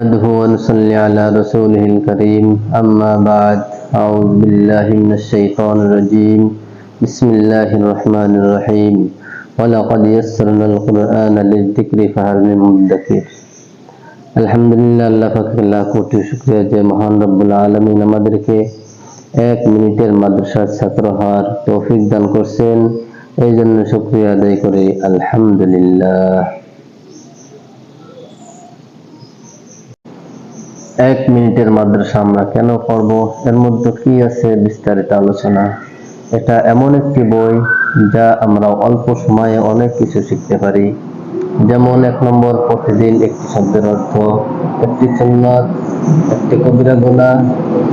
نحمده ونصلي على رسوله الكريم أما بعد أعوذ بالله من الشيطان الرجيم بسم الله الرحمن الرحيم ولقد يسرنا القرآن للذكر فهل من مدكر আলহামদুলিল্লাহ আল্লাহ পাকের লাখ কোটি শুক্রিয়া যে মহান রব্বুল আলমিন আমাদেরকে এক মিনিটের মাদ্রাসার ছাত্র হওয়ার তৌফিক দান করছেন এই জন্য শুক্রিয়া আদায় করি আলহামদুলিল্লাহ এক মিনিটের মাদ্রাসা আমরা কেন করব এর মধ্যে কি আছে বিস্তারিত আলোচনা? এটা এমন একটি বই যা আমরা অল্প সময়ে অনেক কিছু শিখতে পারি। যেমন এক নম্বর, প্রতিদিন একটি শব্দের অর্থ, একটি সুন্নাত, একটি কবিরা গুণা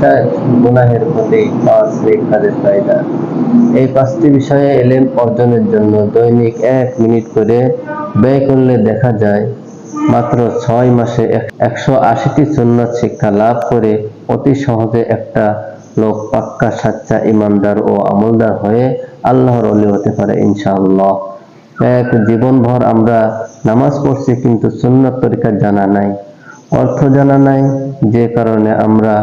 চার গুনাহের প্রতি পাঁচ কাজের ফায়দা। এই পাঁচটি বিষয়ে এলেন অর্জনের জন্য দৈনিক এক মিনিট করে ব্যয় করলে দেখা যায় মাত্র ছয় মাসে একশো আশিটি সুন্নত শিক্ষা লাভ করে অতি সহজে একটা লোক পাক্কা সাচ্চা ইমানদার ও আমলদার হয়ে আল্লাহর অলি হতে পারে ইনশাআল্লাহ। এক জীবনভর আমরা নামাজ পড়ছি কিন্তু সুন্নত তরিকা জানা নাই। অর্থ জানা নাই, যে কারণে আমরা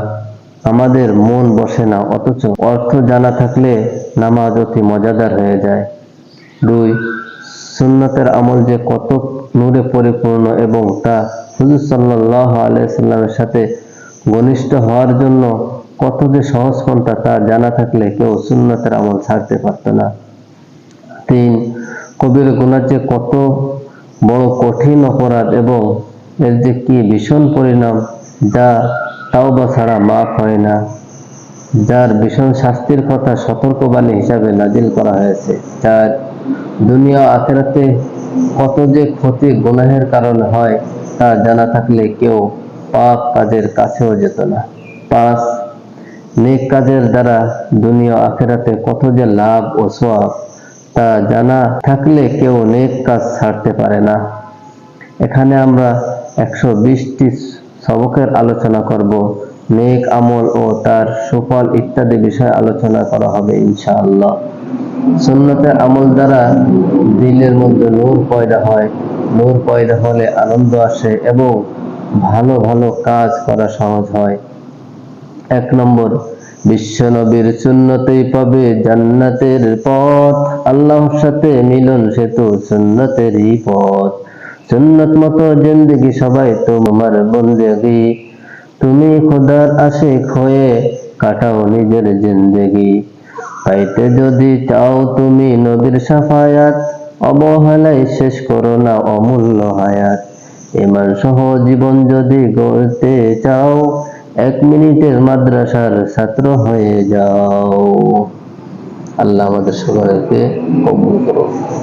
আমাদের মন বসে না, অথচ অর্থ জানা থাকলে নামাজ অতি মজাদার হয়ে যায়। দুই সুন্নতের আমল যে কত নূরে পরিপূর্ণ এবং তা হুজুর সাল্লাহ আলাইসাল্লামের সাথে ঘনিষ্ঠ হওয়ার জন্য কত যে সহজ তা জানা থাকলে কেউ সুন্নতের আমল ছাড়তে পারত না। তিন, কবির গুণার যে কত বড় কঠিন অপরাধ এবং এর যে কি ভীষণ পরিণাম, যা তাও বা ছাড়া মাফ হয় না, যার ভীষণ শাস্তির কথা সতর্কবাণী হিসাবে নাজিল করা হয়েছে। চার দুনিয়া আখেরাতে কত যে ক্ষতি গুনাহের কারণে হয় তা জানা থাকলে কেউ পাপ কাজের কাছেও যেত না। পাঁচ, নেক কাজের দ্বারা দুনিয়া আখেরাতে কত যে লাভ ও সোয়াব তা জানা থাকলে কেউ নেক কাজ ছাড়তে পারে না। এখানে আমরা একশো বিশটি সবকের আলোচনা করব। নেক আমল ও তার সুফল ইত্যাদি বিষয়ে আলোচনা করা হবে ইনশাআল্লাহ। সুন্নতের আমল দ্বারা দিলের মধ্যে নূর পয়দা হয়। নূর পয়দা হলে আনন্দ আসে এবং ভালো ভালো কাজ করা সহজ হয়। এক নম্বর বিশ্ব নবীর সুন্নতেই পাবে জান্নাতের পথ। আল্লাহর সাথে মিলন সেতু সুন্নতেরই পথ। সুন্নত মতো জিন্দগি সবাই তোমার বন্দেগি। তুমি খোদার আশেক হয়ে কাটাও নিজের জিন্দগি। পাইতে যদি চাও তুমি নবীর সাফায়াত, অবহেলায় শেষ করো না অমূল্য হায়াত। এমন সহ জীবন যদি গড়তে চাও, এক মিনিটের মাদ্রাসার ছাত্র হয়ে যাও। আল্লাহ আমাদের সবাইকে কবুল করো